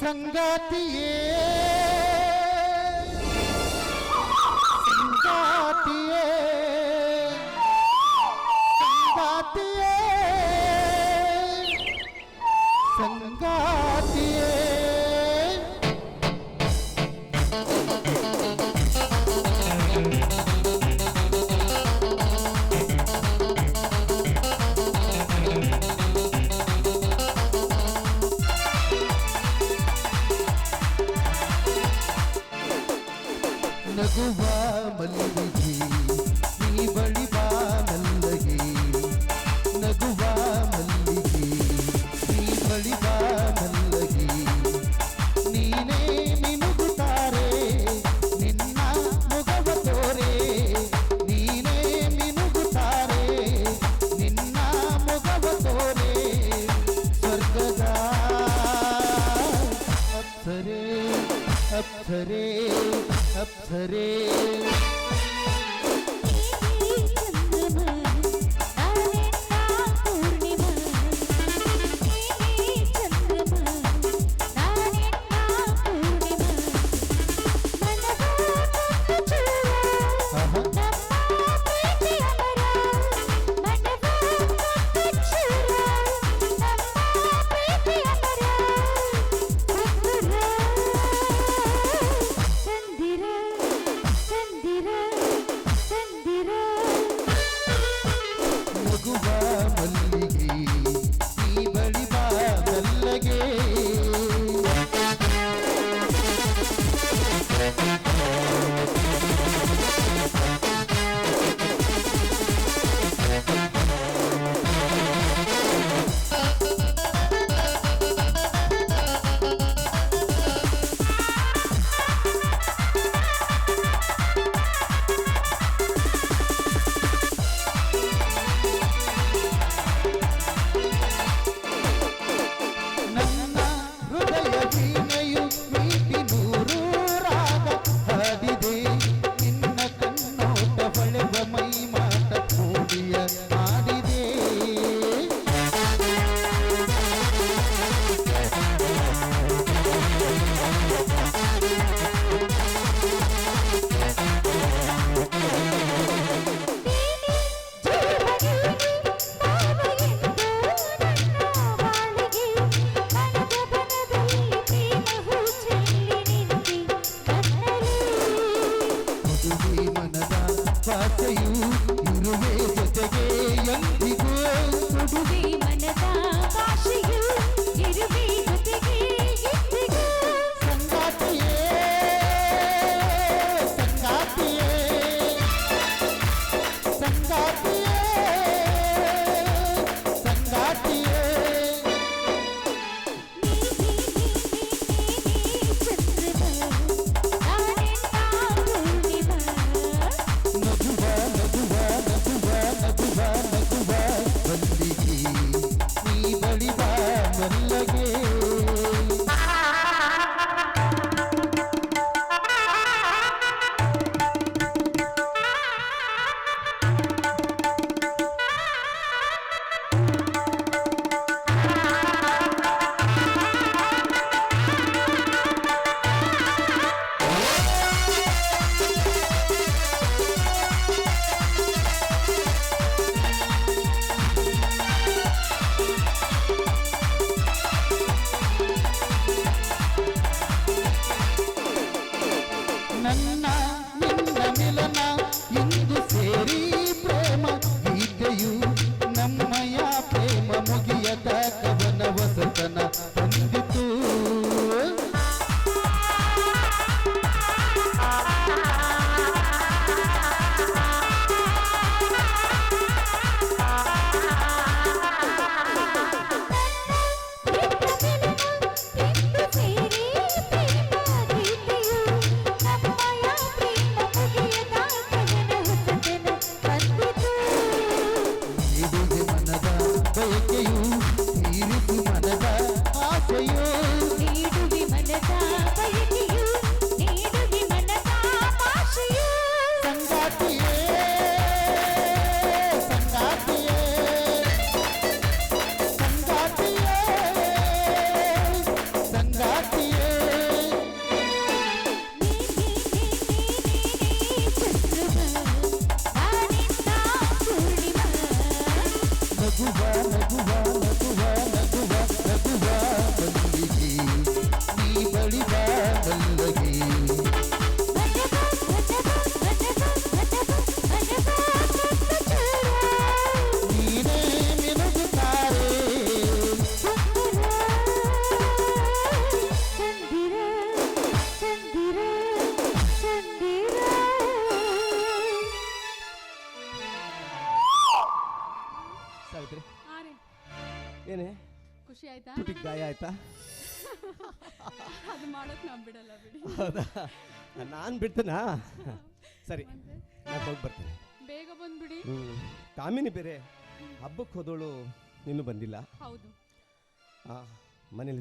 சங்காத்தியே சங்காத்தியே ನಗುವ ಮಲ್ಲಿಗೆ ಈ ಬಳಿ अप्सरे अप्सरे ಪಾತೆಯು ಇರುವೆ ಜೊತೆಗೆ ಎಂದಿಗೂ ಕೊಡುಗೆ ಮನದ ಭಾಷೆಯು Thank you. ಸಹಾಯ ಆಯ್ತಾ? ಅದು ಮಾಡೋಕೆ ನಾನು ಬಿಡಲ್ಲ ಬಿಡಿ. ಹೌದಾ? ನಾನು ಬಿಡ್ತೇನಾ? ಸರಿ ನಾನು ಹೋಗಿ ಬರ್ತೀನಿ. ಬೇಗ ಬಂದ್ಬಿಡಿ. ಹ್ಞೂ ಕಾಮಿನಿ ಬೇರೆ ಹಬ್ಬಕ್ಕೆ ಹೋದೋಳು ಇನ್ನೂ ಬಂದಿಲ್ಲ. ಹೌದು. ಮನೇಲಿ